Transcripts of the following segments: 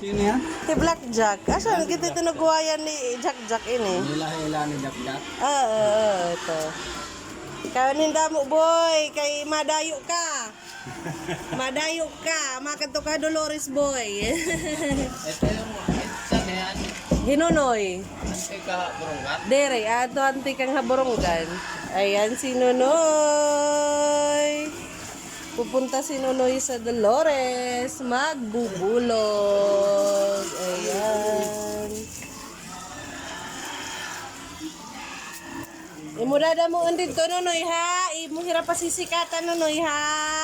Sino yan? Si Blackjack. Asa kita tinugwayan ni Jack Jack ini? Hila-hila ni Jack Jack. Ah, ah, ah, ito. Kanin mo boy, kay madayo ka. Madayo ka, makanto ka Dolores boy. Ito yung na yan. Hinunoy. Ante ka. Dere, ato anti kang haburunggan. Ayan si Nunoy. Pupunta si Nunoy sa Dolores. Magbubulog. Ayan. Imurada mo undin to Nunoy ha. Imo hirap pasisikatan Nunoy ha.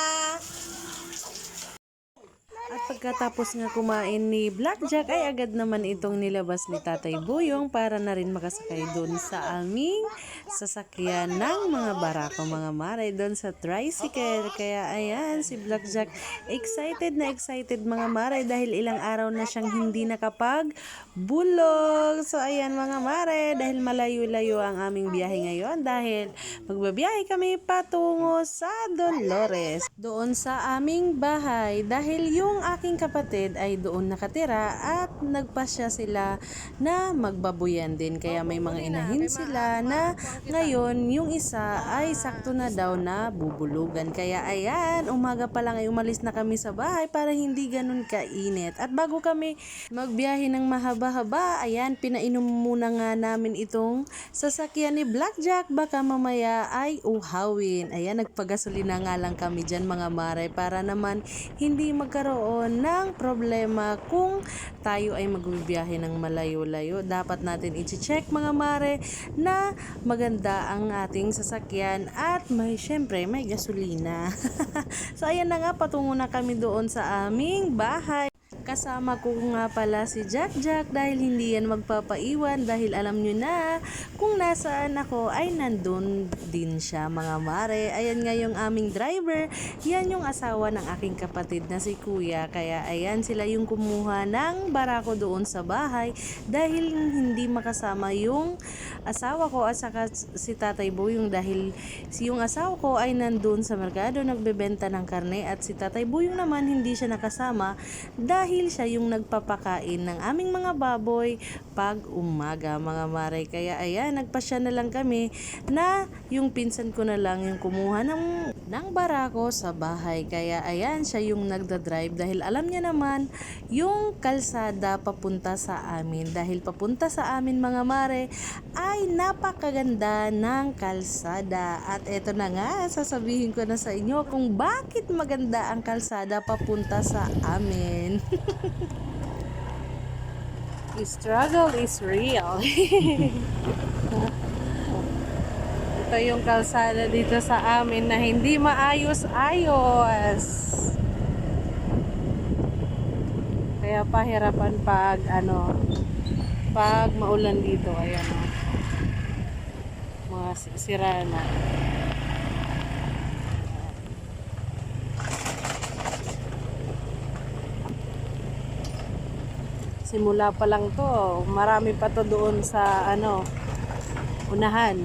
At pagkatapos nga kumain ni Blackjack ay agad naman itong nilabas ni Tatay Buyong para na rin makasakay doon sa aming sasakyan ng mga barako mga mare doon sa tricycle. Kaya ayan si Blackjack excited na excited mga mare dahil ilang araw na siyang hindi nakapag bulog. So ayan mga mare dahil malayo-layo ang aming biyahe ngayon dahil magbabiyahe kami patungo sa Dolores. Doon sa aming bahay dahil yung aking kapatid ay doon nakatira at nagpasya sila na magbabuyan din. Kaya may mga inahin sila na ngayon yung isa ay sakto na daw na bubulugan. Kaya ayan umaga pa lang ay umalis na kami sa bahay para hindi ganun kainit. At bago kami magbiyahe ng mahaba-haba ayan pinainom muna nga namin itong sasakyan ni Blackjack baka mamaya ay uhawin ayan nagpagasolina nga lang kami dyan mga mare para naman hindi magkaroon ng problema kung tayo ay magbibiyahe ng malayo-layo. Dapat natin i-check mga mare na maganda ang ating sasakyan at may syempre may gasolina. so ayan na nga patungo na kami doon sa aming bahay. Kasama ko nga pala si Jack Jack dahil hindi yan magpapaiwan dahil alam nyo na kung nasaan ako ay nandun din siya mga mare. Ayan nga yung aming driver, yan yung asawa ng aking kapatid na si kuya. Kaya ayan sila yung kumuha ng barako doon sa bahay dahil hindi makasama yung asawa ko at saka si Tatay Buyong dahil si yung asawa ko ay nandun sa merkado nagbebenta ng karne at si Tatay Buyong naman hindi siya nakasama dahil siya yung nagpapakain ng aming mga baboy pag umaga mga maray. Kaya ayan, nagpasya na lang kami na yung pinsan ko na lang yung kumuha ng, ng barako sa bahay. Kaya ayan, siya yung nagda-drive dahil alam niya naman yung kalsada papunta sa amin. Dahil papunta sa amin mga mare ay napakaganda ng kalsada. At eto na nga, sasabihin ko na sa inyo kung bakit maganda ang kalsada papunta sa amin. Struggle is real. Ito yung kalsada dito sa amin na hindi maayos-ayos. Kaya pahirapan pag ano, pag maulan dito, ayan o. Mga si- sira na. Simula pa lang to, marami pa to doon sa ano, unahan.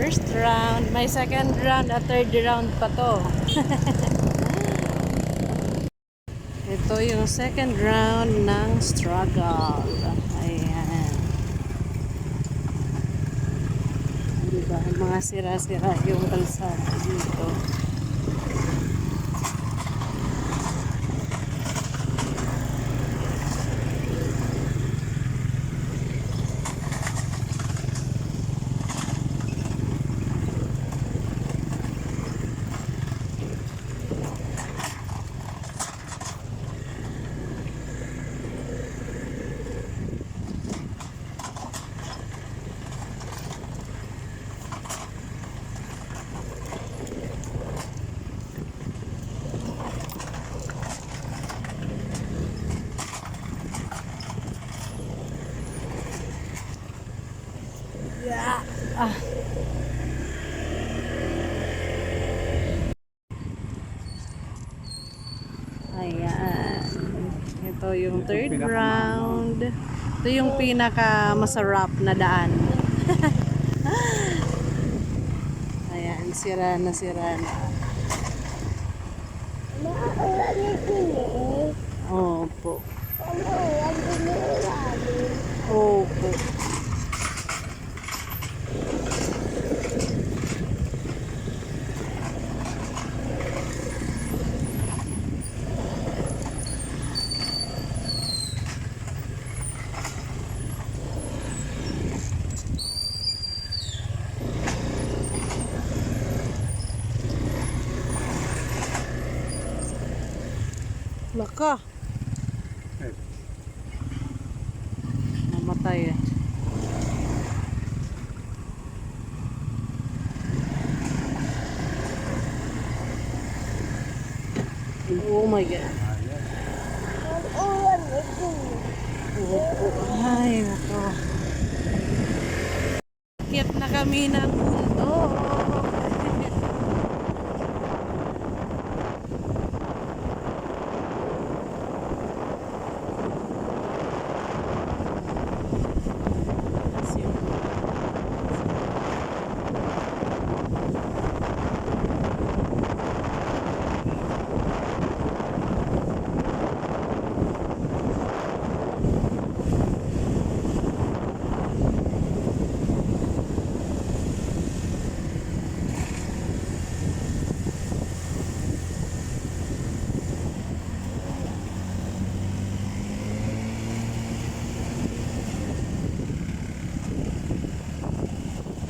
First round, may second round at third round pa to. Ito yung second round ng struggle. Ayan. Diba? Mga sira-sira yung kalsada dito. Yung third round. Ito yung pinaka masarap na daan. Ayan, sira na sira na. Opo. Opo. Laka. Namatay eh. Oh my God. Ay, nako. Kit na kami ng mundo.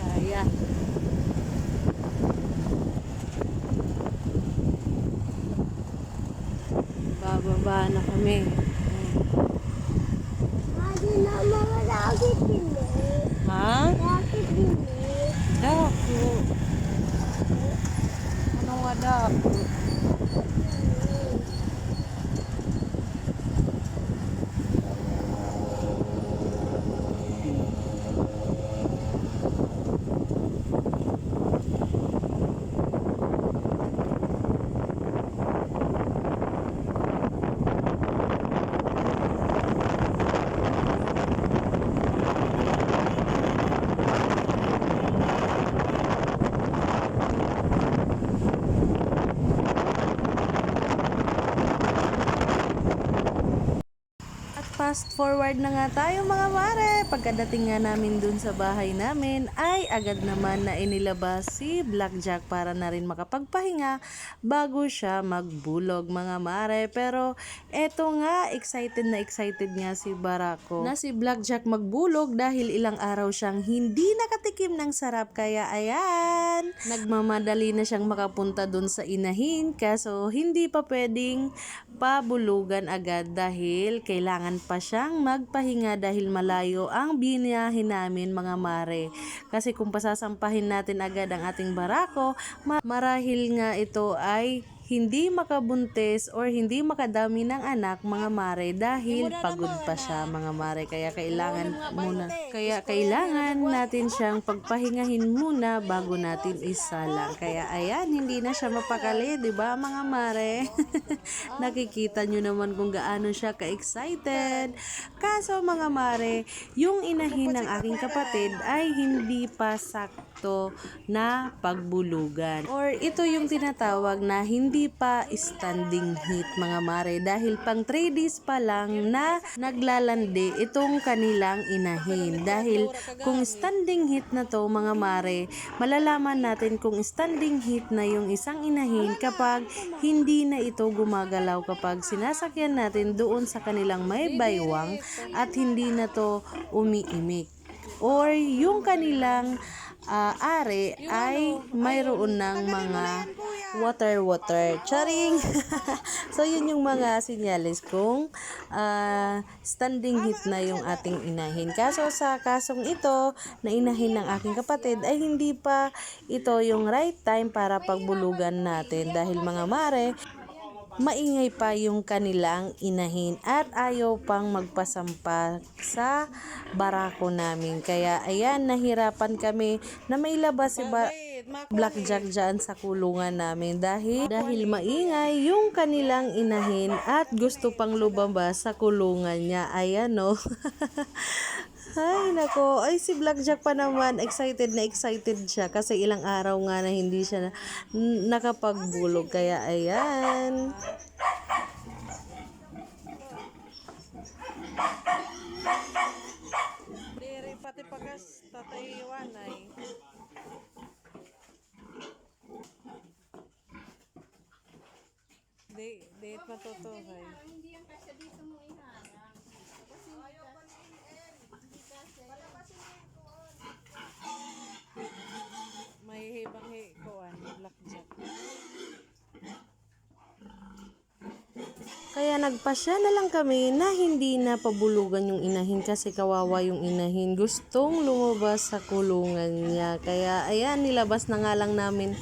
Kaya. Bababa na kami. Madi na mga rakit Kini. Ha? Rakit Kini. Dako. Ano nga keras Forward na nga tayo mga mare. Pagkadating nga namin dun sa bahay namin ay agad naman na inilabas si Blackjack para na rin makapagpahinga bago siya magbulog mga mare. Pero eto nga, excited na excited nga si Barako na si Blackjack magbulog dahil ilang araw siyang hindi nakatikim ng sarap. Kaya ayan, nagmamadali na siyang makapunta dun sa inahin kaso hindi pa pwedeng pabulugan agad dahil kailangan pa siyang magpahinga dahil malayo ang biniyahin namin mga mare. Kasi kung pasasampahin natin agad ang ating barako, ma- marahil nga ito ay hindi makabuntis or hindi makadami ng anak mga mare dahil pagod pa siya mga mare. Kaya kailangan muna kaya kailangan natin siyang pagpahingahin muna bago natin isalang. Kaya ayan hindi na siya mapakali di ba mga mare? Nakikita nyo naman kung gaano siya ka-excited. Kaso mga mare yung inahin ng aking kapatid ay hindi pa sakto na pagbulugan. Or ito yung tinatawag na hindi pa standing heat mga mare dahil pang 3 days pa lang na naglalandi itong kanilang inahin. Dahil kung standing heat na to mga mare malalaman natin kung standing heat na yung isang inahin kapag hindi na ito gumagalaw kapag sinasakyan natin doon sa kanilang may baywang at hindi na to umiimik. Or yung kanilang ah, ari ay mayroon ng mga water water. Charing. So yun yung mga sinyalis kung ah, standing heat na yung ating inahin. Kaso sa kasong ito na inahin ng aking kapatid ay hindi pa ito yung right time para pagbulugan natin. Dahil mga mare maingay pa yung kanilang inahin at ayaw pang magpasampa sa barako namin. Kaya ayan, nahirapan kami na mailabas si ba- Blackjack dyan sa kulungan namin dahil dahil maingay yung kanilang inahin at gusto pang lumabas sa kulungan niya. Ayan no. Ay, nako. Ay, si Blackjack pa naman, excited na excited siya kasi ilang araw nga na hindi siya na, nakapagbulog. Kaya, ayan. Dere, pati pagas, tatay Iwanay. Di, di matutuhay. May hibang hikuan, blackjack. Kaya nagpasya na lang kami na hindi na pabulugan yung inahin kasi kawawa yung inahin. Gustong lumabas sa kulungan niya. Kaya ayan, nilabas na nga lang namin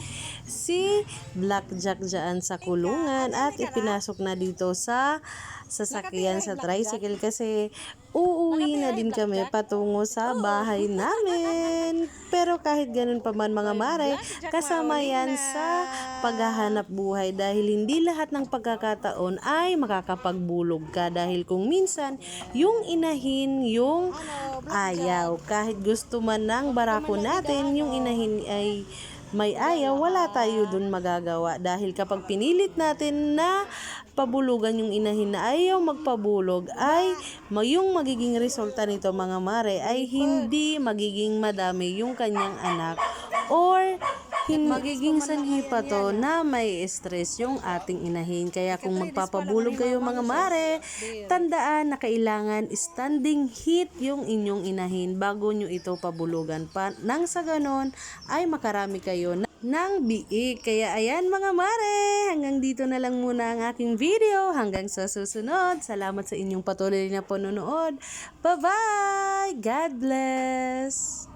si Blackjack dyan sa kulungan at ipinasok na dito sa sasakyan sa tricycle kasi uuwi na din kami patungo sa bahay namin. Pero kahit ganun pa man mga mare, kasama yan sa paghahanap buhay dahil hindi lahat ng pagkakataon ay makakapagbulog ka dahil kung minsan yung inahin yung ayaw kahit gusto man ng barako natin yung inahin ay may ayaw, wala tayo dun magagawa. Dahil kapag pinilit natin na pabulugan yung inahin na ayaw magpabulog ay yung magiging resulta nito mga mare ay hindi magiging madami yung kanyang anak or hin- magiging sanhi pa to na may stress yung ating inahin. Kaya kung magpapabulog kayo mga mare, tandaan na kailangan standing heat yung inyong inahin bago nyo ito pabulugan pa. Nang sa ganon ay makarami kayo ng biik. Kaya ayan mga mare, hanggang dito na lang muna ang aking video. Hanggang sa susunod. Salamat sa inyong patuloy na panonood. Bye-bye! God bless!